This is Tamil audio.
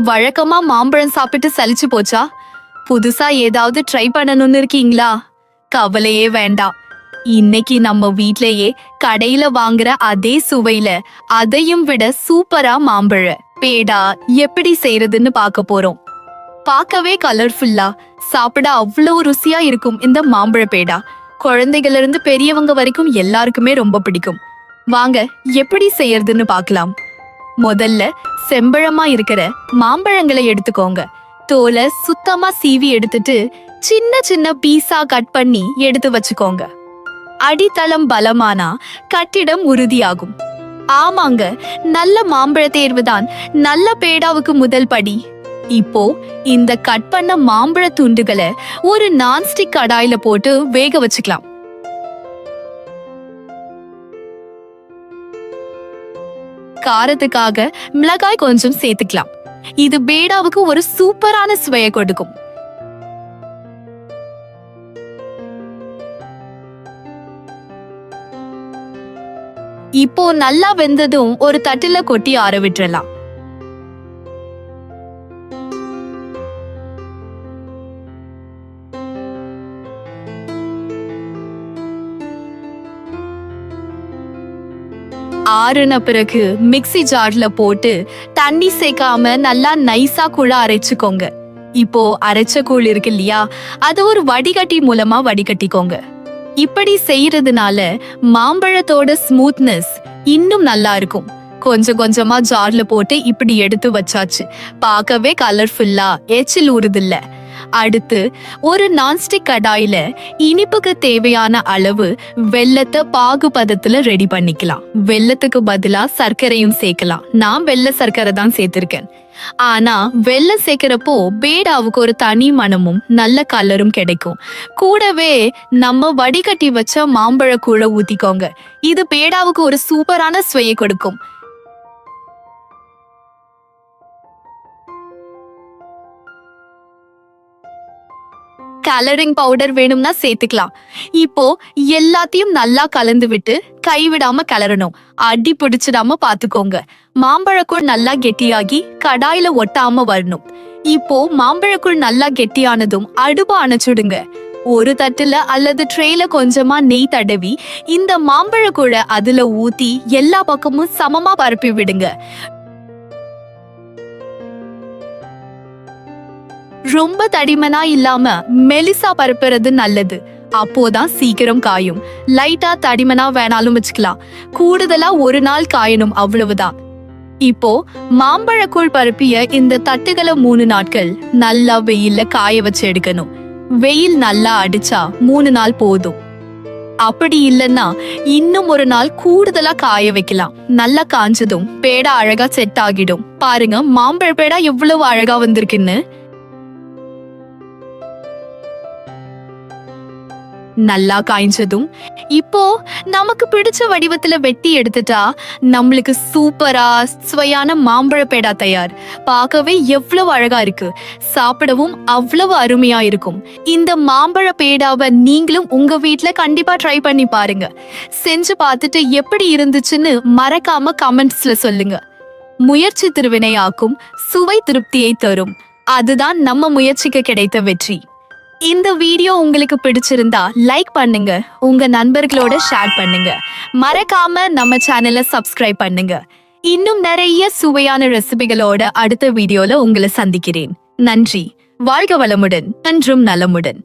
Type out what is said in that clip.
வழக்கமா மாம்பழம் சாப்பிட்டு சலிச்சு போச்சா? புதுசா ஏதாவது ட்ரை பண்ணணும்னு இருக்கீங்களா? கவலையே வேண்டாம். இன்னைக்கு நம்ம வீட்லயே கடையில வாங்குற அதே சுவையில அதையும் விட சூப்பரா மாம்பழ. பேடா எப்படி செய்யறதுன்னு பார்க்க போறோம். பார்க்கவே கலர்ஃபுல்லா சாப்பிட அவ்வளவு ருசியா இருக்கும் இந்த மாம்பழ பேடா. குழந்தைகள்ல இருந்து பெரியவங்க வரைக்கும் எல்லாருக்குமே ரொம்ப பிடிக்கும். வாங்க எப்படி செய்யறதுன்னு பார்க்கலாம். முதல்ல செம்பழமா இருக்கிற மாம்பழங்களை எடுத்துக்கோங்க. தோலை சுத்தமா சீவி எடுத்துட்டு சின்ன சின்ன பீஸா கட் பண்ணி எடுத்து வச்சுக்கோங்க. அடித்தளம் பலமானா கட்டிடம் உறுதியாகும். ஆமாங்க நல்ல மாம்பழ தேர்வு தான் நல்ல பேடாவுக்கு முதல் படி. இப்போ இந்த கட் பண்ண மாம்பழ துண்டுகளை ஒரு நான்ஸ்டிக் கடாயில போட்டு வேக வச்சுக்கலாம். காரத்துக்காக மிளகாய் கொஞ்சம் சேர்த்துக்கலாம். இது பேடாவுக்கு ஒரு சூப்பரான சுவையை கொடுக்கும். இப்போ நல்லா வெந்ததும் ஒரு தட்டுல கொட்டி ஆற விட்டுறலாம். ஆறுன பிறகு மிக்ஸி ஜார்ல போட்டு தண்ணி சேர்க்காம நல்லா நைஸா கூழ அரைச்சுக்கோங்க. இப்போ அரைச்ச கூழ் இருக்கு இல்லையா அது ஒரு வடிகட்டி மூலமா வடிகட்டிக்கோங்க. இப்படி செய்யறதுனால மாம்பழத்தோட ஸ்மூத்னஸ் இன்னும் நல்லா இருக்கும். கொஞ்சம் கொஞ்சமா ஜார்ல போட்டு இப்படி எடுத்து வச்சாச்சு. பார்க்கவே கலர்ஃபுல்லா எச்சில் ஊறுதில்லை. அடுத்து ஒரு நான்ஸ்டிக் கடாயில இனிப்புக்கு தேவையான அளவு வெள்ளத்தை பாகுபதத்துல ரெடி பண்ணிக்கலாம். வெல்லத்துக்கு பதிலா சர்க்கரையும் சேர்க்கலாம். நான் வெள்ள சர்க்கரை தான் சேர்த்திருக்கேன். ஆனா வெல்லம் சேர்க்கிறப்போ பேடாவுக்கு ஒரு தனி மனமும் நல்ல கலரும் கிடைக்கும். கூடவே நம்ம வடிகட்டி வச்ச மாம்பழ கூழ ஊத்திக்கோங்க. இது பேடாவுக்கு ஒரு சூப்பரான சுவையை கொடுக்கும். கலரிங் பவுடர் வேணும்னா சேர்த்துக்கலாம். இப்போ எல்லாத்தையும் நல்லா கலந்து விட்டு கைவிடாம கலரணும். அடி பிடிச்சிடாம பாத்துக்கோங்க. மாம்பழக்கூழ் நல்லா கெட்டியாகி கடாயில ஒட்டாம வரணும். இப்போ மாம்பழக்கூழ் நல்லா கெட்டியானதும் அடுப்பு அணைச்சுடுங்க. ஒரு தட்டுல அல்லது ட்ரேல கொஞ்சமா நெய் தடவி இந்த மாம்பழக்கூழ அதுல ஊத்தி எல்லா பக்கமும் சமமா பரப்பி விடுங்க. ரொம்ப தடிமனா இல்லாம மெலிசா பரப்புறது நல்லது. அப்போதான் சீக்கிரம் காயும். லைட்டா தடிமனா வேணாலும் வச்சுக்கலாம். கூடுதலா ஒரு நாள் காயணும் அவ்வளவுதான். இப்போ மாம்பழக்கூழ் பரப்பிய இந்த தட்டுகளை மூணு நாட்கள் நல்லா வெயில்ல காய வச்சு எடுக்கணும். வெயில் நல்லா அடிச்சா மூணு நாள் போதும். அப்படி இல்லைன்னா இன்னும் ஒரு நாள் கூடுதலா காய வைக்கலாம். நல்லா காஞ்சதும் பேடா அழகா செட் ஆகிடும். பாருங்க மாம்பழ பேடா எவ்வளவு அழகா வந்திருக்குன்னு. நல்லா காய்ஞ்சதும் இப்போ நமக்கு பிடிச்ச வடிவத்துல வெட்டி எடுத்துட்டா நம்மளுக்கு சூப்பரா சுவையான மாம்பழ பேடா தயார். பார்க்கவே எவ்வளவு அழகா இருக்கு. சாப்பிடவும் அவ்வளவு அருமையா இருக்கும். இந்த மாம்பழ பேடாவை நீங்களும் உங்க வீட்டுல கண்டிப்பா ட்ரை பண்ணி பாருங்க. செஞ்சு பார்த்துட்டு எப்படி இருந்துச்சுன்னு மறக்காம கமெண்ட்ஸ்ல சொல்லுங்க. முயற்சி திருவினையாக்கும் சுவை திருப்தியை தரும். அதுதான் நம்ம முயற்சிக்கு கிடைத்த வெற்றி. இந்த வீடியோ உங்களுக்கு பிடிச்சிருந்தா லைக் பண்ணுங்க. உங்க நண்பர்களோட ஷேர் பண்ணுங்க. மறக்காம நம்ம சேனலை சப்ஸ்கிரைப் பண்ணுங்க. இன்னும் நிறைய சுவையான ரெசிபிகளோட அடுத்த வீடியோல உங்களை சந்திக்கிறேன். நன்றி. வாழ்க வளமுடன். நன்றும் நலமுடன்.